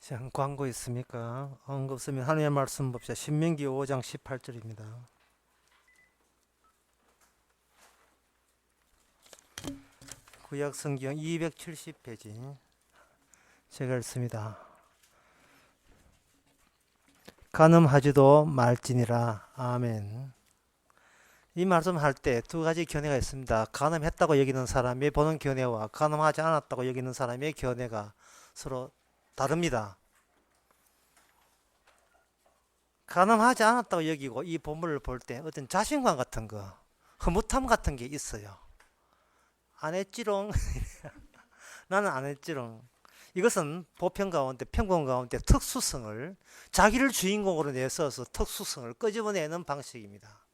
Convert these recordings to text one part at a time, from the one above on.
자, 광고 있습니까? 언급 없으면 하나님의 말씀 봅시다. 신명기 5장 18절입니다. 구약 성경 270페이지 제가 읽습니다. 가늠하지도 말지니라. 아멘. 이 말씀할 때 두 가지 견해가 있습니다. 가늠했다고 여기는 사람이 보는 견해와 가늠하지 않았다고 여기는 사람의 견해가 서로 다릅니다. 가늠하지 않았다고 여기고 이 본문을 볼 때 어떤 자신감 같은 거, 흐뭇함 같은 게 있어요. 안 했지롱. 나는 안 했지롱. 이것은 보편 가운데 평범 가운데 특수성을 자기를 주인공으로 내서서 특수성을 끄집어내는 방식입니다.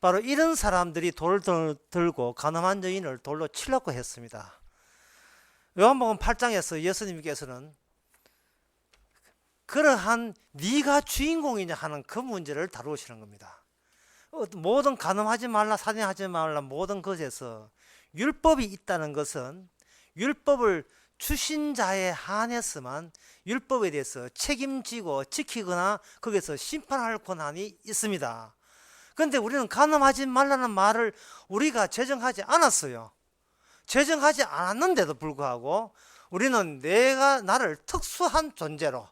바로 이런 사람들이 돌을 들- 들고 가늠한 여인을 돌로 치려고 했습니다. 요한복음 8장에서 예수님께서는 그러한 네가 주인공이냐 하는 그 문제를 다루시는 겁니다. 어, 모든 가늠하지 말라 살인하지 말라 모든 것에서 율법이 있다는 것은 율법을 주신 자에 한해서만 율법에 대해서 책임지고 지키거나 거기서 심판할 권한이 있습니다. 그런데 우리는 가늠하지 말라는 말을 우리가 제정하지 않았어요. 제정하지 않았는데도 불구하고 우리는 내가 나를 특수한 존재로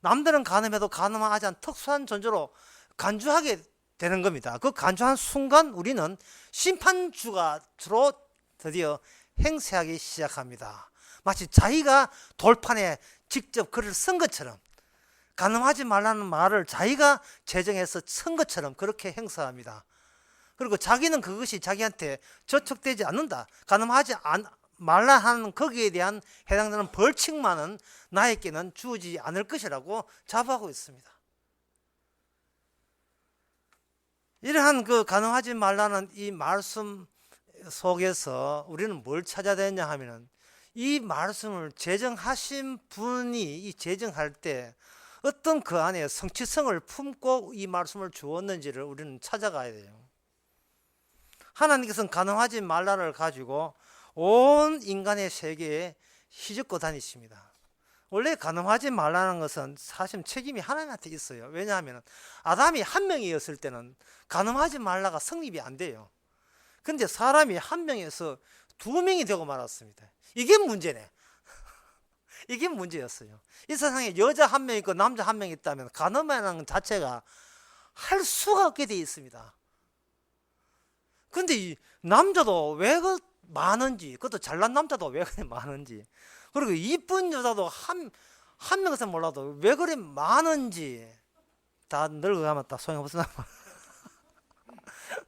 남들은 가늠해도 가늠하지 않은 특수한 존재로 간주하게 되는 겁니다. 그 간주한 순간 우리는 심판주가 주로 드디어 행세하기 시작합니다. 마치 자기가 돌판에 직접 글을 쓴 것처럼 가늠하지 말라는 말을 자기가 제정해서 쓴 것처럼 그렇게 행사합니다. 그리고 자기는 그것이 자기한테 저촉되지 않는다. 가늠하지 않, 말라 하는 거기에 대한 해당되는 벌칙만은 나에게는 주어지지 않을 것이라고 자부하고 있습니다. 이러한 그 가능하지 말라는 이 말씀 속에서 우리는 뭘 찾아야 되냐 하면은 이 말씀을 제정하신 분이 이 제정할 때 어떤 그 안에 성취성을 품고 이 말씀을 주었는지를 우리는 찾아가야 돼요. 하나님께서는 가능하지 말라를 가지고 온 인간의 세계에 휘젓고 다니십니다. 원래 가능하지 말라는 것은 사실 책임이 하나님한테 있어요. 왜냐하면 아담이 한 명이었을 때는 가능하지 말라가 성립이 안 돼요. 근데 사람이 한 명에서 두 명이 되고 말았습니다. 이게 문제네. 이게 문제였어요. 이 세상에 여자 한 명 있고 남자 한 명 있다면 가늠하는 것 자체가 할 수가 없게 돼 있습니다. 근데 이 남자도 왜 그 많은지, 그것도 잘난 남자도 왜 그래 많은지, 그리고 이쁜 여자도 한, 한 명에서 몰라도 왜 그래 많은지, 다 늙어가면 다 소용없으나,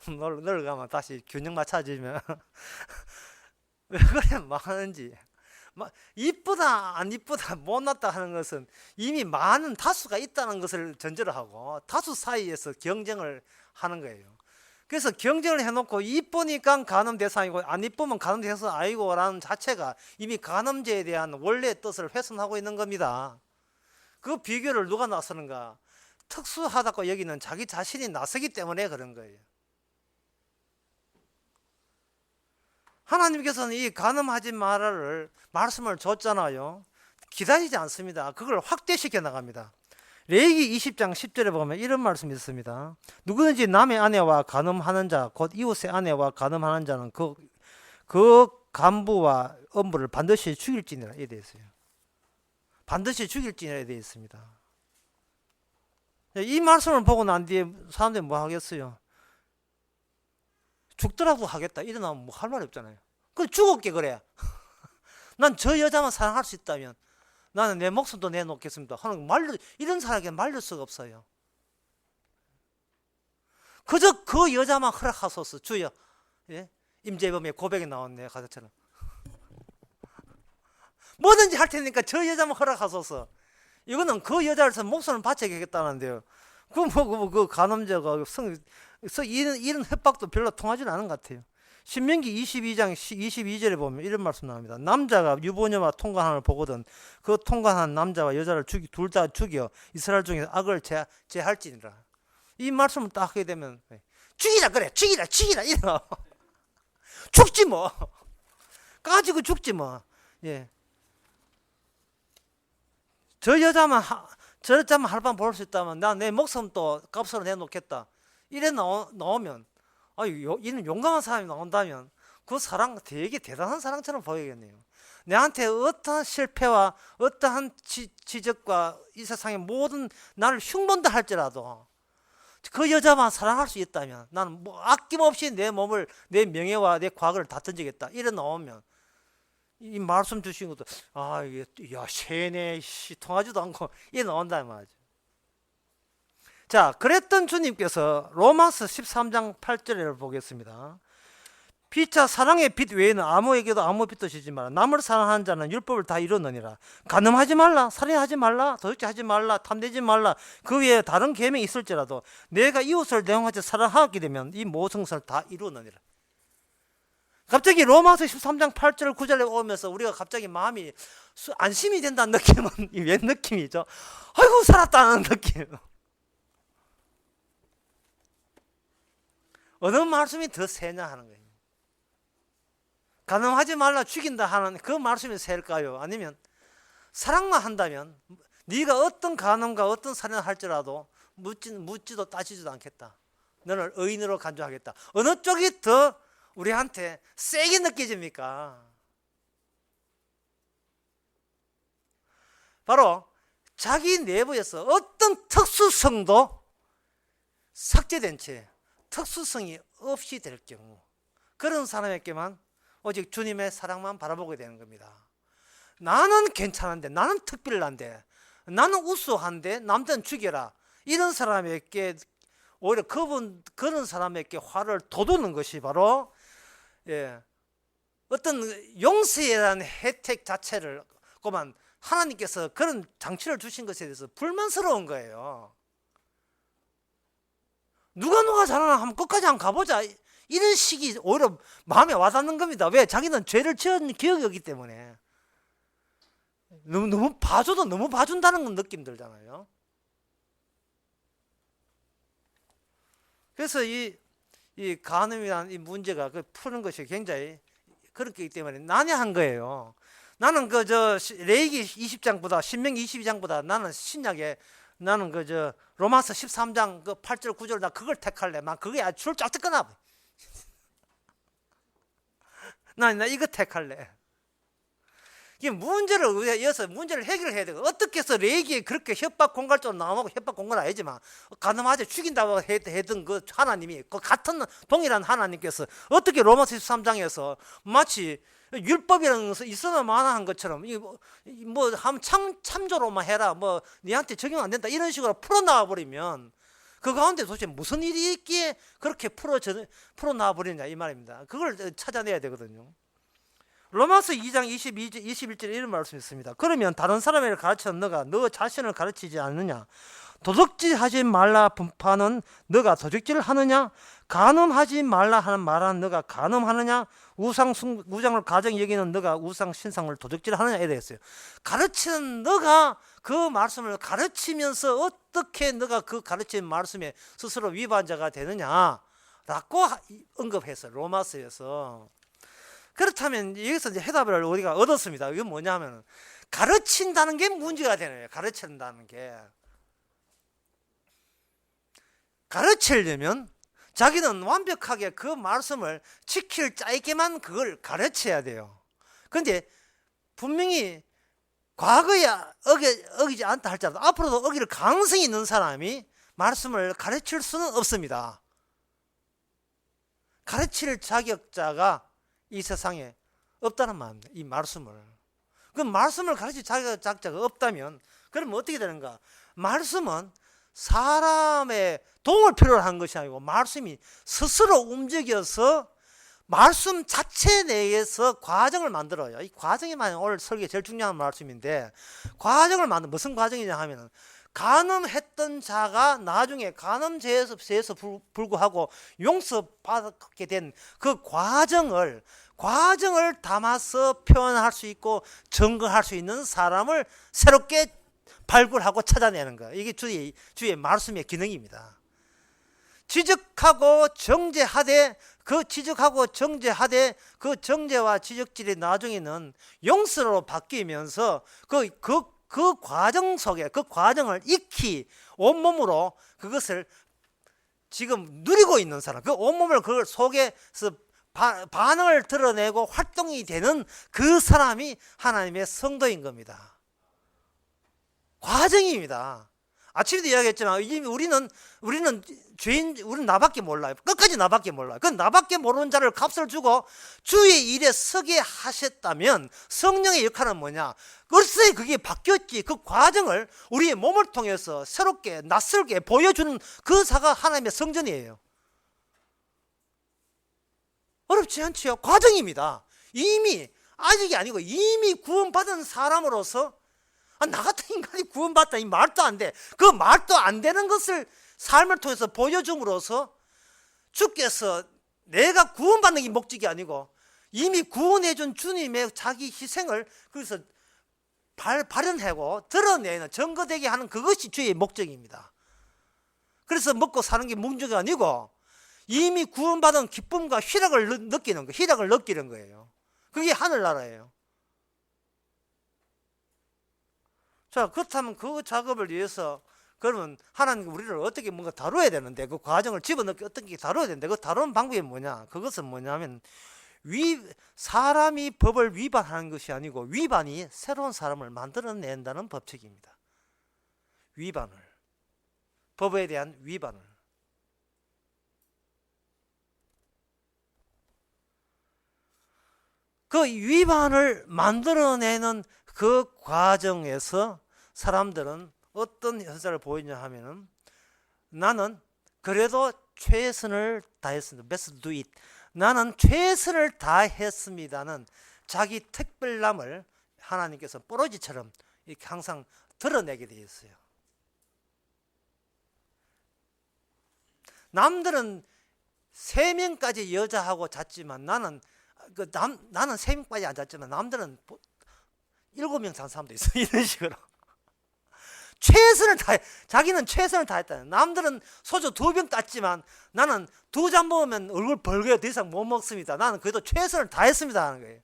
늙- 늙어가면 다시 균형 맞춰지면, 왜 그래 많은지, 마- 이쁘다, 안 이쁘다, 못났다 하는 것은 이미 많은 다수가 있다는 것을 전제로 하고, 다수 사이에서 경쟁을 하는 거예요. 그래서 경쟁을 해놓고 이쁘니까 가늠 대상이고 안 이쁘면 가늠 대상 아니고라는 자체가 이미 가늠죄에 대한 원래의 뜻을 훼손하고 있는 겁니다. 그 비교를 누가 나서는가? 특수하다고 여기는 자기 자신이 나서기 때문에 그런 거예요. 하나님께서는 이 가늠하지 말아를 말씀을 줬잖아요. 기다리지 않습니다. 그걸 확대시켜 나갑니다. 레이기 20장 10절에 보면 이런 말씀이 있습니다. 누구든지 남의 아내와 간음하는 자, 곧 이웃의 아내와 간음하는 자는 그, 그 간부와 업무를 반드시 죽일지니라 에 되어 있어요. 반드시 죽일지니라 되어 있습니다. 이 말씀을 보고 난 뒤에 사람들이 뭐 하겠어요? 죽더라도 하겠다. 이러면 뭐 할 말이 없잖아요. 그 죽을게 그래. 난 저 여자만 사랑할 수 있다면 나는 내 목숨도 내놓겠습니다. 하는 말로 이런 사람에게 말릴 수가 없어요. 그저 그 여자만 허락하소서 주여. 예? 임재범의 고백이 나왔네요 가사처럼. 뭐든지 할 테니까 저 여자만 허락하소서. 이거는 그 여자로서 목숨을 바쳐야겠다는데요. 그뭐 그 간음자가 성 그래서 이런 이런 협박도 별로 통하지는 않은 것 같아요. 신명기 22장 22절에 보면 이런 말씀 나옵니다. 남자가 유보녀와 통관함을 보거든 그 통관한 남자와 여자를 죽이 둘 다 죽여 이스라엘 중에서 악을 제, 제할지니라. 이 말씀을 딱 하게 되면 네. 죽이라 그래 죽이라 죽이라 이러 죽지 뭐 가지고 죽지 뭐 예. 저 여자만 하, 저 여자만 하룻밤 볼 수 있다면 나 내 목숨도 값으로 내놓겠다. 이래 나오, 나오면 아, 요, 이는 용감한 사람이 나온다면 그 사랑 되게 대단한 사랑처럼 보이겠네요. 내한테 어떠한 실패와 어떠한 지, 지적과 이 세상의 모든 나를 흉본다 할지라도 그 여자만 사랑할 수 있다면 나는 뭐 아낌없이 내 몸을 내 명예와 내 과거를 다 던지겠다. 이래 나오면 이 말씀 주신 것도 아 이게 야 세네 씨 통하지도 않고 이래 나온다 이 말이죠. 자, 그랬던 주님께서 로마서 13장 8절을 보겠습니다. 피차 사랑의 빛 외에는 아무에게도 아무 빛도 주지 마라. 남을 사랑하는 자는 율법을 다 이루느니라. 간음하지 말라, 살인하지 말라, 도둑질하지 말라, 탐내지 말라. 그 외에 다른 계명이 있을지라도 내가 이웃을 내용하지 사랑하게 되면 이 모든 것을 다 이루느니라. 갑자기 로마서 13장 8절 9절에 오면서 우리가 갑자기 마음이 수- 안심이 된다는 느낌은 웬 느낌이죠? 아이고 살았다는 느낌. 어느 말씀이 더 세냐 하는 거예요. 가늠하지 말라 죽인다 하는 그 말씀이 세일까요? 아니면 사랑만 한다면 네가 어떤 가늠과 어떤 살인을 할지라도 묻지, 묻지도 따지지도 않겠다. 너를 의인으로 간주하겠다. 어느 쪽이 더 우리한테 세게 느껴집니까? 바로 자기 내부에서 어떤 특수성도 삭제된 채 특수성이 없이 될 경우 그런 사람에게만 오직 주님의 사랑만 바라보게 되는 겁니다. 나는 괜찮은데 나는 특별한데 나는 우수한데 남들은 죽여라 이런 사람에게 오히려 그분 그런 사람에게 화를 돋우는 것이 바로 예, 어떤 용서라는 혜택 자체를 그만 하나님께서 그런 장치를 주신 것에 대해서 불만스러운 거예요. 누가 누가 잘하나 한번 끝까지 한번 가보자. 이런 식이 오히려 마음에 와닿는 겁니다. 왜? 자기는 죄를 지은 기억이 없기 때문에. 너무, 너무 봐줘도 너무 봐준다는 건 느낌 들잖아요. 그래서 이, 이 간음이라는 이 문제가 그 푸는 것이 굉장히 그렇기 때문에 난해한 거예요. 나는 그 저 레이기 20장보다 신명기 22장보다 나는 신약에 나는 그 저 로마서 13장 그 8절 9절 나 그걸 택할래. 막 그게 아주 줄쫙 뜯거나. 나, 나 이거 택할래. 이게 문제를 위해서 문제를 해결해야 되고 어떻게 해서 레이기에 그렇게 협박 공갈적으로 나오고 협박 공갈 아니지만 가늠하지 죽인다고 해- 했던 그 하나님이 그 같은 동일한 하나님께서 어떻게 로마서 13장에서 마치 율법이라는 것은 있어야 만한 것처럼 뭐한 참 참조로만 해라 뭐 니한테 적용 안 된다 이런 식으로 풀어 나와 버리면 그 가운데 도대체 무슨 일이 있기에 그렇게 풀어 풀어 나와 버리냐 이 말입니다. 그걸 찾아내야 되거든요. 로마서 2장 22, 21절에 이런 말씀이 있습니다. 그러면 다른 사람을 가르치는 너가 너 자신을 가르치지 않느냐? 도둑질 하지 말라 분파는 너가 도둑질을 하느냐? 간음하지 말라 하는 말하는 너가 간음하느냐? 우상 숭, 우상을 가정 여기는 너가 우상 신상을 도둑질 하느냐에 대해서요. 가르치는 너가 그 말씀을 가르치면서 어떻게 너가 그 가르친 말씀에 스스로 위반자가 되느냐 라고 언급해서 로마서에서 그렇다면 여기서 이제 해답을 우리가 얻었습니다. 이게 뭐냐면 가르친다는 게 문제가 되는 거예요. 가르친다는 게 가르치려면 자기는 완벽하게 그 말씀을 지킬 짜이게만 그걸 가르쳐야 돼요. 그런데 분명히 과거에 어기, 어기 지 않다 할지라도 앞으로도 어기를 가능성이 있는 사람이 말씀을 가르칠 수는 없습니다. 가르칠 자격자가 이 세상에 없다는 말입니다. 이 말씀을. 그 말씀을 가르칠 자격자가 없다면 그러면 어떻게 되는가? 말씀은 사람의 도움을 필요로 한 것이 아니고 말씀이 스스로 움직여서 말씀 자체 내에서 과정을 만들어요. 이 과정이만 오늘 설계 제일 중요한 말씀인데 과정을 만든 무슨 과정이냐 하면은 간음했던 자가 나중에 간음죄에서 죄에서 불구하고 용서받게 된 그 과정을 과정을 담아서 표현할 수 있고 증거할 수 있는 사람을 새롭게 발굴하고 찾아내는 거예요. 이게 주의 주의 말씀의 기능입니다. 지적하고 정죄하되 그 지적하고 정죄하되 그 정죄와 지적질이 나중에는 용서로 바뀌면서 그, 그 그 과정 속에 그 과정을 익히 온몸으로 그것을 지금 누리고 있는 사람, 그 온몸을 그 속에서 바- 반응을 드러내고 활동이 되는 그 사람이 하나님의 성도인 겁니다. 과정입니다. 아침에도 이야기했지만 우리는 우리는 죄인 우리는 나밖에 몰라요. 끝까지 나밖에 몰라요. 그 나밖에 모르는 자를 값을 주고 주의 일에 서게 하셨다면 성령의 역할은 뭐냐? 글쎄 그게 바뀌었지. 그 과정을 우리의 몸을 통해서 새롭게 낯설게 보여주는 그 사가 하나님의 성전이에요. 어렵지 않지요. 과정입니다. 이미 아직이 아니고 이미 구원받은 사람으로서 아, 나 같은 인간이 구원받다 이 말도 안 돼. 그 말도 안 되는 것을 삶을 통해서 보여줌으로써 주께서 내가 구원받는 게 목적이 아니고 이미 구원해 준 주님의 자기 희생을 그래서 발, 발현하고 드러내는 증거되게 하는 그것이 주의 목적입니다. 그래서 먹고 사는 게 문제가 아니고 이미 구원받은 기쁨과 희락을 느- 느끼는 거, 희락을 느끼는 거예요. 그게 하늘나라예요. 자, 그렇다면 그 작업을 위해서 그러면 하나님 우리를 어떻게 뭔가 다뤄야 되는데 그 과정을 집어넣기 어떻게 다뤄야 되는데 그 다루는 방법이 뭐냐? 그것은 뭐냐면 위 사람이 법을 위반하는 것이 아니고 위반이 새로운 사람을 만들어낸다는 법칙입니다. 위반을 법에 대한 위반을 그 위반을 만들어내는 그 과정에서 사람들은 어떤 현상을 보이냐 하면은 나는 그래도 최선을 다했습니다. best do it. 나는 최선을 다했습니다는 자기 특별남을 하나님께서 뽀로지처럼 이렇게 항상 드러내게 되어 있어요. 남들은 세 명까지 여자하고 잤지만 나는 그 남, 나는 세 명까지 안 잤지만 남들은 보- 일곱 명 잔 사람도 있어 이런 식으로 최선을 다 자기는 최선을 다했다. 남들은 소주 두 병 땄지만 나는 두 잔 먹으면 얼굴 벌게요. 더 이상 못 먹습니다. 나는 그래도 최선을 다했습니다 하는 거예요.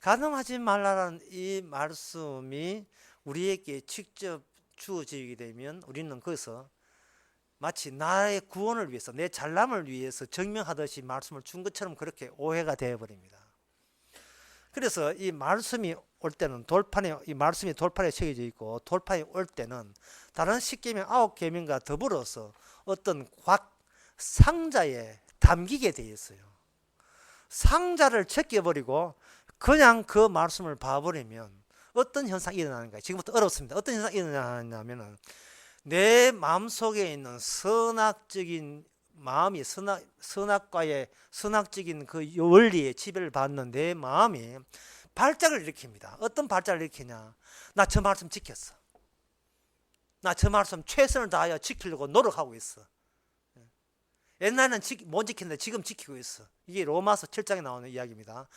가늠하지 말라는 이 말씀이 우리에게 직접 주어지게 되면 우리는 거기서 마치 나의 구원을 위해서 내 잘남을 위해서 증명하듯이 말씀을 준 것처럼 그렇게 오해가 되어 버립니다. 그래서 이 말씀이 올 때는 돌판에 이 말씀이 돌판에 새겨져 있고 돌판에 올 때는 다른 십계명 아홉 계명과 더불어서 어떤 곽 상자에 담기게 되어 있어요. 상자를 제껴버리고 그냥 그 말씀을 봐버리면 어떤 현상이 일어나는 거예요. 지금부터 어렵습니다. 어떤 현상이 일어나냐면은 내 마음속에 있는 선악적인 마음이 선악, 선악과의 선악적인 그 원리에 지배를 받는 내 마음이 발작을 일으킵니다. 어떤 발작을 일으키냐? 나 저 말씀 지켰어. 나 저 말씀 최선을 다하여 지키려고 노력하고 있어. 옛날에는 지, 못 지켰는데 지금 지키고 있어. 이게 로마서 7장에 나오는 이야기입니다.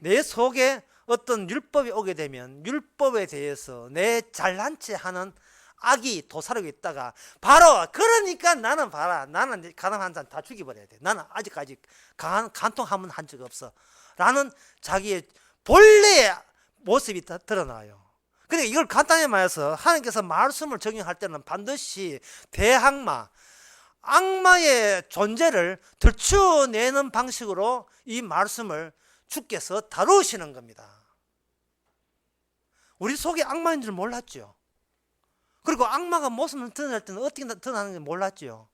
내 속에 어떤 율법이 오게 되면 율법에 대해서 내 잘난 체 하는 악이 도사르고 있다가 바로 그러니까 나는 봐라. 나는 가난 한잔 다 죽여버려야 돼. 나는 아직까지 간, 간통 한번 한 적 없어. 라는 자기의 본래의 모습이 다 드러나요. 그러니까 이걸 간단히 말해서 하나님께서 말씀을 적용할 때는 반드시 대항마 악마의 존재를 들추어내는 방식으로 이 말씀을 주께서 다루시는 겁니다. 우리 속에 악마인 줄 몰랐죠 그리고 악마가 모습을 드러낼 때는 어떻게 드러나는지 몰랐지요.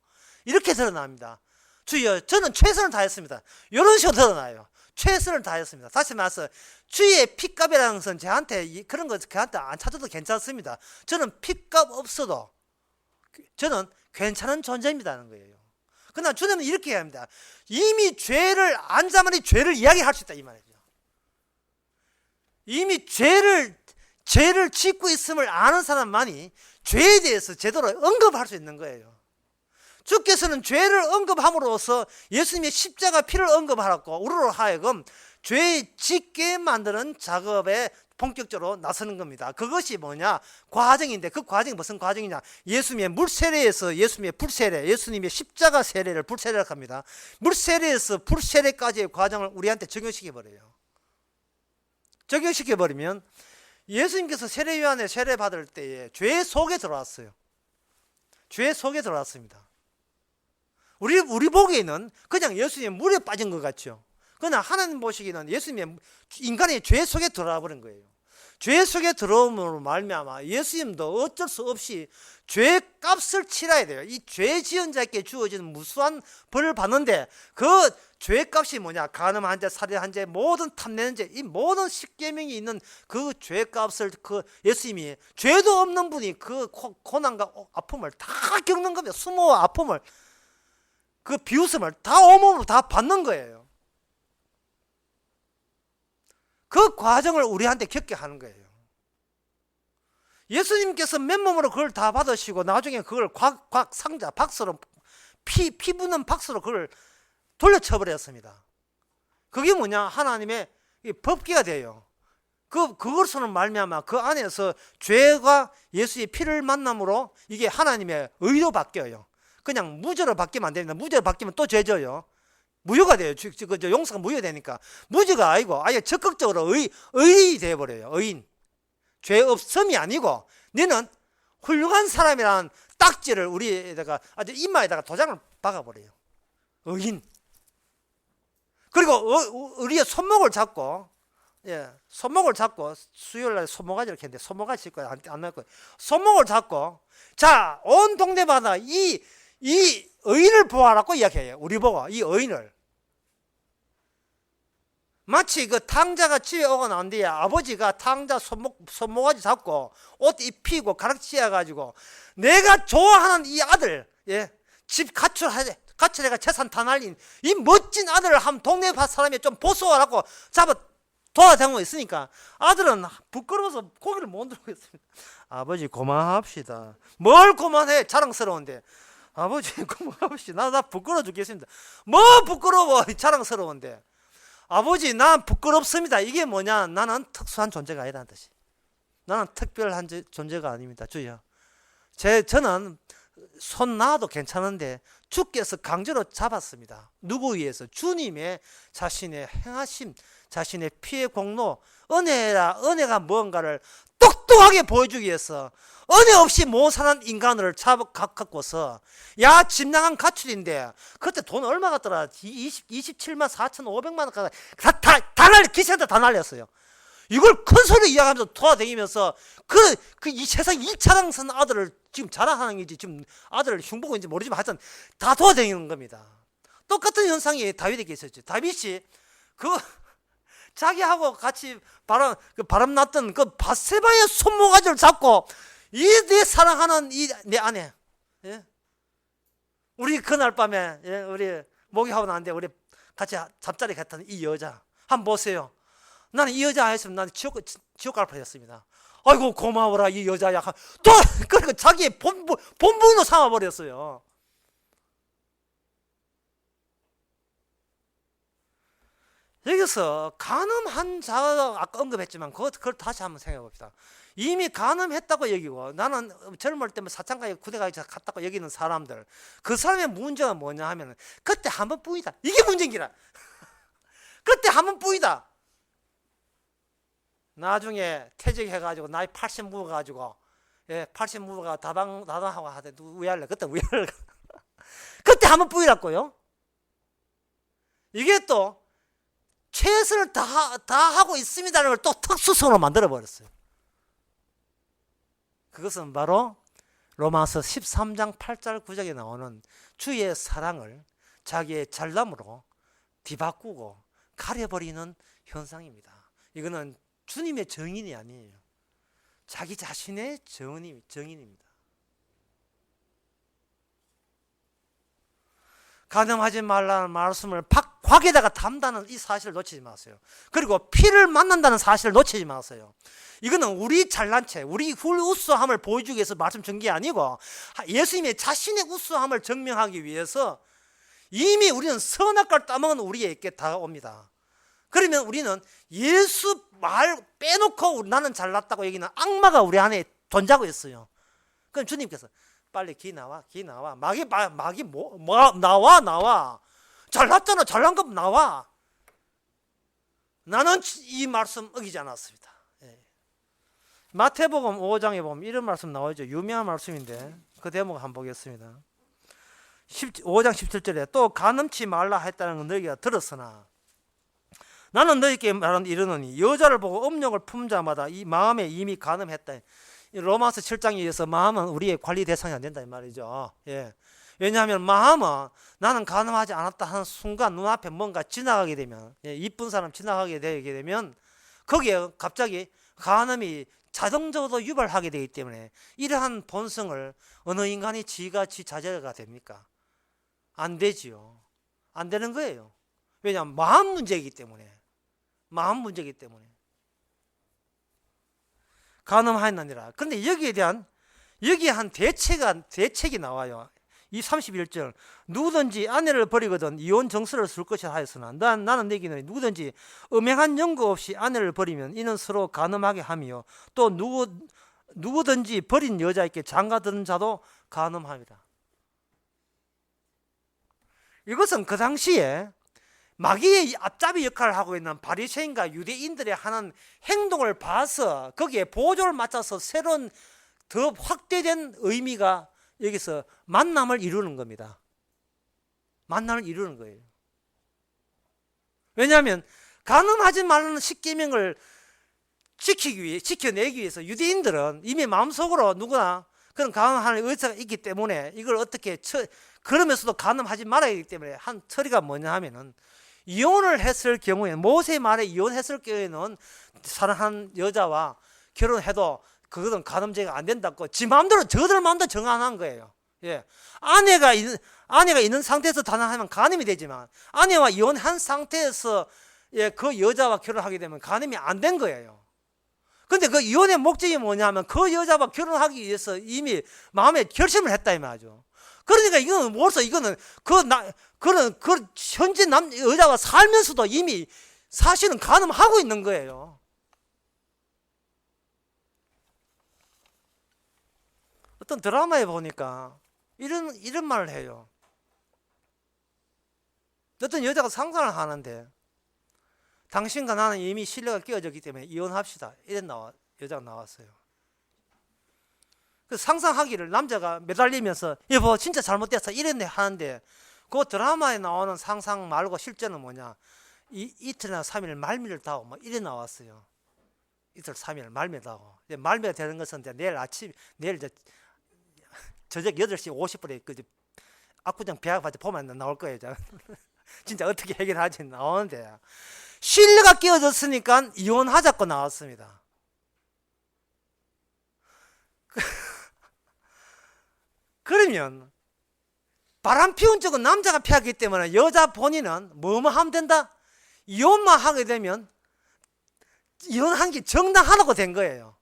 이렇게 드러납니다. 주여, 저는 최선을 다했습니다. 이런 식으로 드러나요. 최선을 다했습니다. 다시 말해서 주의 핏값이라는 것은 저한테 이- 그런 거 저한테 안 찾아도 괜찮습니다. 저는 핏값 없어도 저는 괜찮은 존재입니다는 거예요. 그러나 주님은 이렇게 해야 합니다. 이미 죄를 안자마니 죄를 이야기할 수 있다 이 말이죠. 이미 죄를 죄를 짓고 있음을 아는 사람만이 죄에 대해서 제대로 언급할 수 있는 거예요. 주께서는 죄를 언급함으로써 예수님의 십자가 피를 언급하라고 우리로 하여금 죄 짓게 만드는 작업에 본격적으로 나서는 겁니다. 그것이 뭐냐? 과정인데 그 과정이 무슨 과정이냐? 예수님의 물세례에서 예수님의 불세례, 예수님의 십자가 세례를 불세례라고 합니다. 물세례에서 불세례까지의 과정을 우리한테 적용시켜 버려요. 적용시켜 버리면 예수님께서 세례 요한에 세례 받을 때에 죄 속에 들어왔어요. 죄 속에 들어왔습니다. 우리 우리 보기에는 그냥 예수님 물에 빠진 것 같죠. 그러나 하나님 보시기에는 예수님의 인간의 죄 속에 들어와 버린 거예요. 죄 속에 들어옴으로 말미암아 예수님도 어쩔 수 없이 죄 값을 치러야 돼요. 이 죄 지은 자에게 주어지는 무수한 벌을 받는데 그 죄 값이 뭐냐? 간음한 죄, 살인한 죄, 모든 탐내는 죄, 이 모든 십계명이 있는 그 죄 값을 그 예수님이 죄도 없는 분이 그 고- 고난과 아픔을 다 겪는 겁니다. 수모와 아픔을 그 비웃음을 다 온몸으로 다 받는 거예요. 그 과정을 우리한테 겪게 하는 거예요. 예수님께서 맨몸으로 그걸 다 받으시고 나중에 그걸 곽, 곽 상자 박스로 피, 피 부는 박스로 그걸 돌려쳐 버렸습니다. 그게 뭐냐? 하나님의 이 법기가 돼요. 그 그것으로 말미암아 그 안에서 죄가 예수의 피를 만남으로 이게 하나님의 의로 바뀌어요. 그냥 무죄로 바뀌면 안 됩니다. 무죄로 바뀌면 또 죄져요. 무효가 돼요. 즉, 즉, 그 용서가 무효되니까 무죄가 아니고 아예 적극적으로 의 의인이 돼 버려요. 의인. 죄 없음이 아니고 너는 훌륭한 사람이라는 딱지를 우리에다가 아주 이마에다가 도장을 박아 버려요. 의인. 그리고 어- 어- 우리의 손목을 잡고 예, 손목을 잡고 수요일 날 손모가지를 켰는데 손모가지 칠 거야 안날 거야. 손목을 잡고 자, 온 동네마다 이이 의인을 보아라고 이야기해요. 우리 보고 이 의인을 마치 그 탕자가 집에 오고 난 뒤에 아버지가 탕자 손목, 손모가지 잡고 옷 입히고 가르치어 가지고 내가 좋아하는 이 아들, 예, 집 가출, 가출해가 재산 다 날린 이 멋진 아들을 한 동네 밭 사람이 좀 보소하라고 잡아 도와다니고 있으니까 아들은 부끄러워서 고개를 못 들고 있습니다. 아버지 그만합시다. 뭘 그만해 자랑스러운데 아버지 그만합시다. 나, 나 부끄러워 죽겠습니다. 뭐 부끄러워 자랑스러운데 아버지 난 부끄럽습니다. 이게 뭐냐? 나는 특수한 존재가 아니라는 뜻이. 나는 특별한 저- 존재가 아닙니다. 주여. 제 저는 손 놔도 괜찮은데 주께서 강제로 잡았습니다. 누구 위해서? 주님의 자신의 행하심, 자신의 피의 공로, 은혜라 은혜가 무언가를 똑똑하게 보여주기 위해서 은혜 없이 못 사는 인간을 잡아 갖고서 야 집 나간 가출인데 그때 돈 얼마 갔더라? 20, 27만 4천 5백만 원 다, 다, 다 날려 기세한테 다 날렸어요. 이걸 큰 소리로 이야기하면서 돌아다니면서 그, 그 이 세상 1차장 선 아들을 지금 자랑하는 건지 지금 아들을 흉보고 인지 모르지만 하여튼 다 돌아다니는 겁니다. 똑같은 현상이 다윗에게 있었죠. 다윗이 그 자기하고 같이 바람 그 바람 났던 그 바세바의 손모가지를 잡고 이 내 사랑하는 이 내 아내 예? 우리 그날 밤에 예? 우리 목욕하고 나는데 우리 같이 잠자리 갔던 이 여자 한번 보세요. 나는 이 여자 아니었으면 나는 지옥 지옥 갈 뻔했습니다. 아이고 고마워라 이 여자야. 또 그리고 자기의 본부 본분으로 삼아 버렸어요. 여기서 간음한 자가 아까 언급했지만 그것 그걸 다시 한번 생각해 봅시다. 이미 간음했다고 여기고 나는 젊을 때면 사창가에 구대가 갔다고 여기는 사람들 그 사람의 문제가 뭐냐 하면 그때 한 번뿐이다. 이게 문제인기라. 그때 한 번뿐이다. 나중에 퇴직해가지고 나이 80 먹어가지고 예, 80 먹어가 다방 다방하고 하대 왜 할래? 그때 왜 할래? 그때 한 번뿐이라고요. 이게 또 최선을 다, 다 하고 있습니다라는 걸 또 특수성으로 만들어 버렸어요. 그것은 바로 로마서 13장 8절 9절에 나오는 주의 사랑을 자기의 잘남으로 뒤바꾸고 가려버리는 현상입니다. 이거는 주님의 정인이 아니에요. 자기 자신의 정인, 정인입니다. 가늠하지 말라는 말씀을 곽에다가 담다는 이 사실을 놓치지 마세요. 그리고 피를 만난다는 사실을 놓치지 마세요. 이거는 우리 잘난 채, 우리 훌 우수함을 보여주기 위해서 말씀 전게 아니고 예수님의 자신의 우수함을 증명하기 위해서 이미 우리는 선악과를 따먹은 우리에게 다가옵니다. 그러면 우리는 예수 말 빼놓고 나는 잘났다고 얘기는 악마가 우리 안에 존재하고 있어요. 그럼 주님께서 빨리 기 나와, 기 나와. 막이 마- 막이 뭐, 뭐 나와 나와. 잘났잖아, 잘난 거 나와. 나는 이 말씀 어기지 않았습니다. 예. 마태복음 5장에 보면 이런 말씀 나오죠. 유명한 말씀인데 그 대목 한번 보겠습니다. 10, 5장 17절에 또 간음치 말라 했다는 건 너희가 들었으나 나는 너희에게 말한 이르노니 여자를 보고 음욕을 품자마다 이 마음에 이미. 이 로마서 7장에 의해서 마음은 우리의 관리 대상이 안 된다 이 말이죠. 예. 왜냐하면 마음은 나는 간음하지 않았다 하는 순간 눈앞에 뭔가 지나가게 되면 예, 이쁜 사람 지나가게 되게 되면 거기에 갑자기 간음이 자동적으로 유발하게 되기 때문에 이러한 본성을 어느 인간이 지같이 자제가 됩니까? 안 되지요. 안 되는 거예요. 왜냐하면 마음 문제이기 때문에 마음 문제이기 때문에 간음하였느니라. 그런데 여기에 대한 여기에 한 대책가 대책이 나와요. 이 31절 누구든지 아내를 버리거든 이혼 정서를 쓸 것이라 하였으나 난 나는 내기는 누구든지 음행한 연고 없이 아내를 버리면 이는 서로 간음하게 하며 또 누구 누구든지 버린 여자에게 장가드는 자도 간음합니다. 이것은 그 당시에 마귀의 앞잡이 역할을 하고 있는 바리새인과 유대인들의 하는 행동을 봐서 거기에 보조를 맞춰서 새로운 더 확대된 의미가 여기서 만남을 이루는 겁니다. 만남을 이루는 거예요. 왜냐하면 간음하지 말라는 십계명을 지키기 위해 지켜내기 위해서 유대인들은 이미 마음속으로 누구나 그런 간음하는 의사가 있기 때문에 이걸 어떻게 처, 그러면서도 간음하지 말아야 하기 때문에 한 처리가 뭐냐 하면은 이혼을 했을 경우에 모세 말에 이혼했을 경우에는 사랑하는 여자와 결혼해도 그것은 간음죄가 안 된다고 지 마음대로 저들 마음대로 정한 거예요. 예. 아내가 있는 아내가 있는 상태에서 단합하면 간음이 되지만 아내와 이혼한 상태에서 예, 그 여자와 결혼하게 되면 간음이 안 된 거예요. 근데 그 이혼의 목적이 뭐냐면 그 여자와 결혼하기 위해서 이미 마음에 결심을 했다 이 말이죠. 그러니까 이거는 뭐서 이거는 그 나 그런 그 현재 남 여자와 살면서도 이미 사실은 간음하고 있는 거예요. 어떤 드라마에 보니까 이런 이런 말을 해요. 어떤 여자가 상상을 하는데 당신과 나는 이미 신뢰가 끼어졌기 때문에 이혼합시다. 이런 나와 여자가 나왔어요. 그 상상하기를 남자가 매달리면서 여보 진짜 잘못됐어 이랬네 하는데 그 드라마에 나오는 상상 말고 실제는 뭐냐 이, 이틀이나 삼일 말미를 타고 뭐 이래 나왔어요. 이틀 삼일 말미 타고 이제 말미가 되는 것은 이제 내일 아침 내일 이제 저녁 8시 50분에 그 압구정 배학파트 보면 나올 거예요. 진짜 어떻게 해결하지 나오는데 신뢰가 끼어졌으니까 이혼하자고 나왔습니다. 그러면 바람 피운 쪽은 남자가 피하기 때문에 여자 본인은 뭐뭐 하면 된다? 이혼만 하게 되면 이혼한 게 정당하다고 된 거예요.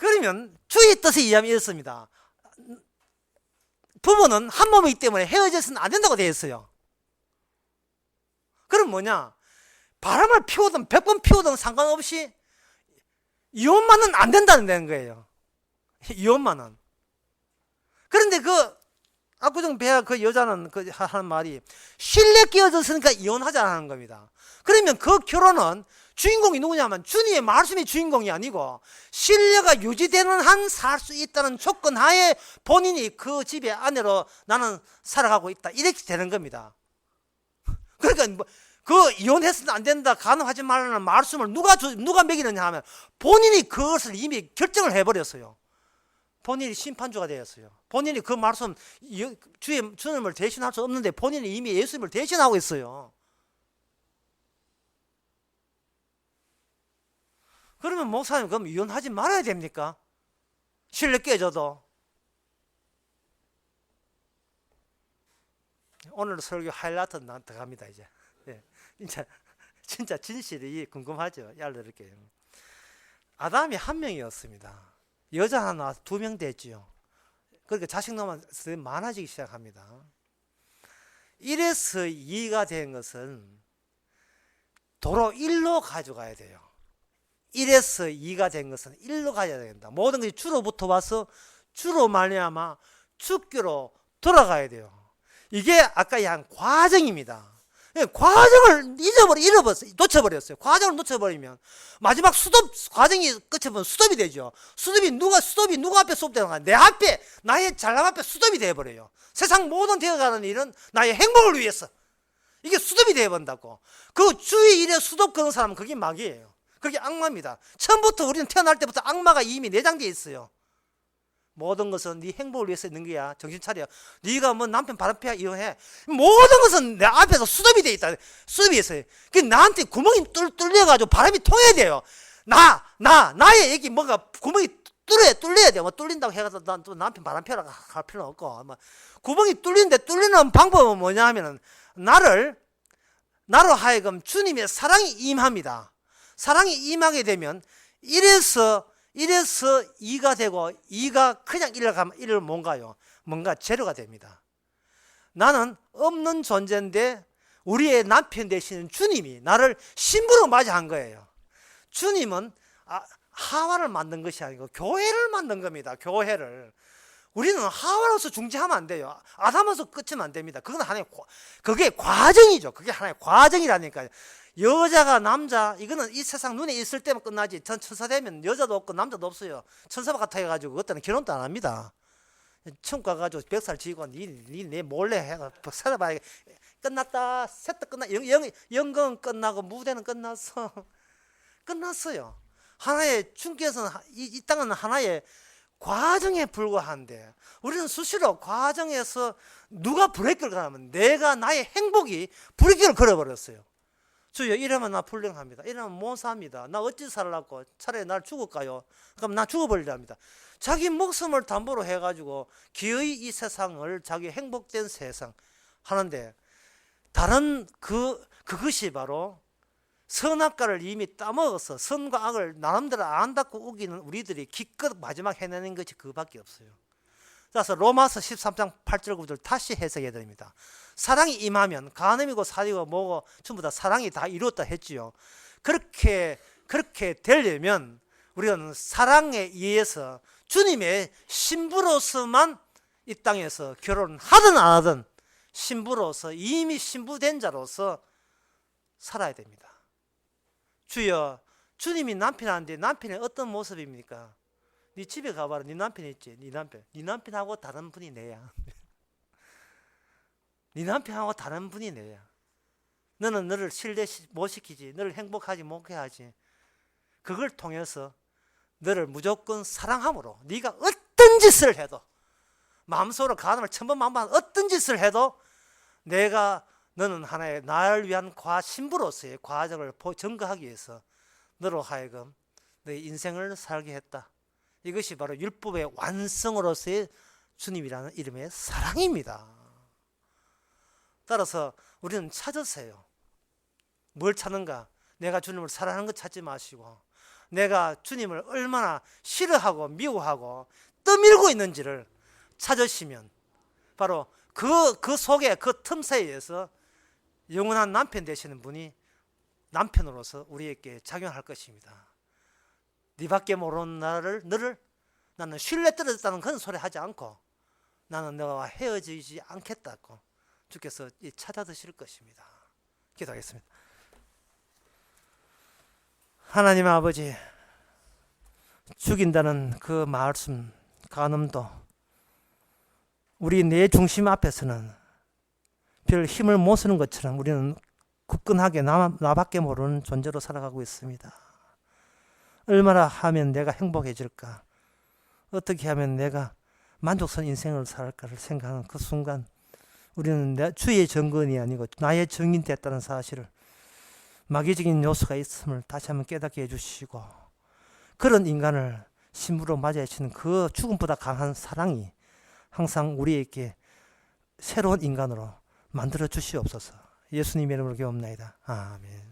그러면 주의 뜻에 의하면 이렇습니다. 부부는 한 몸이기 때문에 헤어져서는 안 된다고 되어 있어요. 그럼 뭐냐? 바람을 피우든 백 번 피우든 상관없이 이혼만은 안 된다는 거예요. 이혼만은. 그런데 그 압구정 배아 그 여자는 그 하는 말이 신뢰 끼어졌으니까 이혼하자는 겁니다. 그러면 그 결혼은 주인공이 누구냐면 주님의 말씀이 주인공이 아니고 신뢰가 유지되는 한 살 수 있다는 조건 하에 본인이 그 집의 아내로 나는 살아가고 있다 이렇게 되는 겁니다. 그러니까 뭐, 그 이혼했으면 안 된다 가능하지 말라는 말씀을 누가 주, 누가 매기느냐 하면 본인이 그것을 이미 결정을 해 버렸어요. 본인이 심판주가 되었어요. 본인이 그 말씀 주님을 대신할 수 없는데 본인이 이미 예수님을 대신하고 있어요. 그러면 목사님 그럼 이혼하지 말아야 됩니까? 신뢰 깨져도 오늘 설교 하이라이트 나 들어갑니다 이제. 예, 진짜 진짜 진실이 궁금하죠. 알려드릴게요. 아담이 한 명이었습니다. 여자 하나 두 명 됐지요. 그러니까 자식 놈은 많아지기 시작합니다. 1에서 2가 된 것은 도로 1로 가져가야 돼요. 1에서 2가 된 것은 1로 가야 된다. 모든 것이 주로부터 와서 주로 말미암아 주교로 돌아가야 돼요. 이게 아까 한 과정입니다. 예, 과정을 잊어버려, 잃어버렸어요. 놓쳐버렸어요. 과정을 놓쳐버리면 마지막 수습 과정이 끝에 보면 수습이 되죠. 수습이 누가 수습이 누가 앞에 수습되는 거야? 내 앞에 나의 잘남 앞에 수습이 되어버려요. 세상 모든 되어가는 일은 나의 행복을 위해서 이게 수습이 되어본다고. 그 주위 일에 수습 거는 사람은 그게 마귀예요. 그게 악마입니다. 처음부터 우리는 태어날 때부터 악마가 이미 내장되어 있어요. 모든 것은 네 행복을 위해서 있는 거야. 정신 차려. 네가 뭐 남편 바람피야 이해해. 모든 것은 내 앞에서 수습이 돼 있다. 수습이 있어요. 그 나한테 구멍이 뚫, 뚫려가지고 바람이 통해야 돼요. 나, 나, 나의 얘기 뭔가 구멍이 뚫어야, 뚫려야 돼. 뭐 뚫린다고 해가지고 난 또 남편 바람피라 할 필요는 없고. 뭐 구멍이 뚫리는데 뚫리는 방법은 뭐냐 하면은 나를, 나로 하여금 주님의 사랑이 임합니다. 사랑이 임하게 되면 이래서 이래서 이가 되고 이가 그냥 일을 가면 일을 뭔가요? 뭔가 재료가 됩니다. 나는 없는 존재인데 우리의 남편 되시는 주님이 나를 신부로 맞이한 거예요. 주님은 아, 하와를 만든 것이 아니고 교회를 만든 겁니다. 교회를. 우리는 하와로서 중지하면 안 돼요. 아담으로서 끝이면 안 됩니다. 그건 하나의 과- 그게 과정이죠. 그게 하나의 과정이라니까요. 여자가 남자 이거는 이 세상 눈에 있을 때만 끝나지. 전 천사 되면 여자도 없고 남자도 없어요. 천사 같아 해가지고 그때는 결혼도 안 합니다. 천국 가가지고 벽살 지고 니니내 몰래 해가 살아봐야 끝났다. 세트 끝나 영, 영, 연극은 끝나고 무대는 끝났어. 끝났어요. 하나의 중께서는 이, 이 땅은 하나의 과정에 불과한데 우리는 수시로 과정에서 누가 브레이크를 걸으면 내가 나의 행복이 브레이크를 걸어버렸어요. 주여 이러면 나 불량합니다. 이러면 못 삽니다. 나 어찌 살라고 차라리 날 죽을까요? 그럼 나 죽어버리랍니다. 자기 목숨을 담보로 해가지고 기의 이 세상을 자기 행복된 세상 하는데 다른 그 그것이 바로 선악과를 이미 따먹어서 선과 악을 나름대로 안 닦고 우기는 우리들이 기껏 마지막 해내는 것이 그밖에 없어요. 그래서 로마서 13장 8절 9절 다시 해석해 드립니다. 사랑이 임하면 간음이고 살이고 뭐고 전부 다 사랑이 다 이루었다 했지요. 그렇게 그렇게 되려면 우리는 사랑에 의해서 주님의 신부로서만 이 땅에서 결혼 하든 안 하든 신부로서 이미 신부된 자로서 살아야 됩니다. 주여, 주님이 남편한테 남편의 어떤 모습입니까? 네 집에 가봐라. 네 남편 있지? 네 남편. 네 남편하고 다른 분이 내야. 네 남편하고 다른 분이 내야. 너는 너를 신뢰 못 시키지. 너를 행복하지 못해 하지. 그걸 통해서 너를 무조건 사랑함으로 네가 어떤 짓을 해도 마음속으로 간음을 천번만번 어떤 짓을 해도 내가 너는 하나의 나를 위한 과 신부로서의 과정을 보- 증거하기 위해서 너로 하여금 너의 인생을 살게 했다. 이것이 바로 율법의 완성으로서의 주님이라는 이름의 사랑입니다. 따라서 우리는 찾으세요. 뭘 찾는가? 내가 주님을 사랑하는 것 찾지 마시고 내가 주님을 얼마나 싫어하고 미워하고 떠밀고 있는지를 찾으시면 바로 그, 그 속에 그 틈새에서 영원한 남편 되시는 분이 남편으로서 우리에게 작용할 것입니다. 네밖에 모르는 나를 너를 나는 신뢰 떨어졌다는 그런 소리 하지 않고 나는 너와 헤어지지 않겠다고 주께서 이 찾아 드실 것입니다. 기도하겠습니다. 하나님 아버지 죽인다는 그 말씀 간음도 우리 내 중심 앞에서는 별 힘을 못 쓰는 것처럼 우리는 굳건하게 나, 나밖에 모르는 존재로 살아가고 있습니다. 얼마나 하면 내가 행복해질까? 어떻게 하면 내가 만족스러운 인생을 살까를 생각하는 그 순간 우리는 내 주의 정건이 아니고 나의 정인 됐다는 사실을 마귀적인 요소가 있음을 다시 한번 깨닫게 해주시고 그런 인간을 신부로 맞이하시는 그 죽음보다 강한 사랑이 항상 우리에게 새로운 인간으로 만들어 주시옵소서. 예수님의 이름으로 기옵나이다. 아멘.